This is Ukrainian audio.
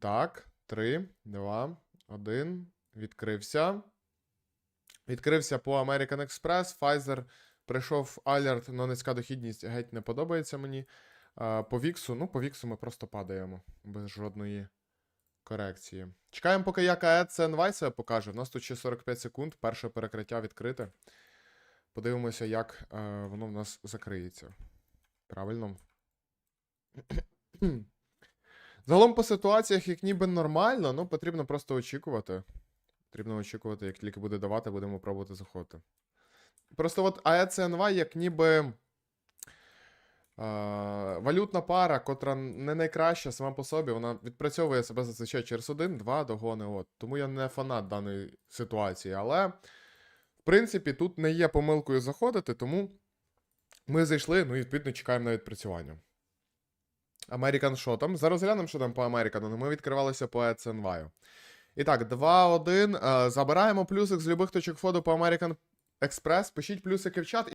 так, 3, 2, 1. Відкрився. Відкрився по American Express. Pfizer прийшов алерт, але низька дохідність геть не подобається мені. По Віксу, ну, по Віксу ми просто падаємо без жодної корекції. Чекаємо, поки яка CNY себе покаже. У нас тут ще 45 секунд, перше перекриття відкрите. Подивимося, як е, воно в нас закриється. Правильно? Загалом по ситуаціях, як ніби нормально, ну потрібно просто очікувати. Потрібно очікувати, як тільки буде давати, будемо пробувати заходити. Просто от АЕЦНВ як ніби. валютна пара, котра не найкраща сама по собі, вона відпрацьовує себе зазвичай через один-два догони. От. Тому я не фанат даної ситуації. Але, в принципі, тут не є помилкою заходити, тому ми зайшли, ну і відповідно чекаємо на відпрацювання. American там? Зараз глянемо, що там по Американу. але ми відкривалися по ECNY. І так, 2-1. Е, Забираємо плюсик з любих точок входу по American Express. Пишіть плюсики в чат.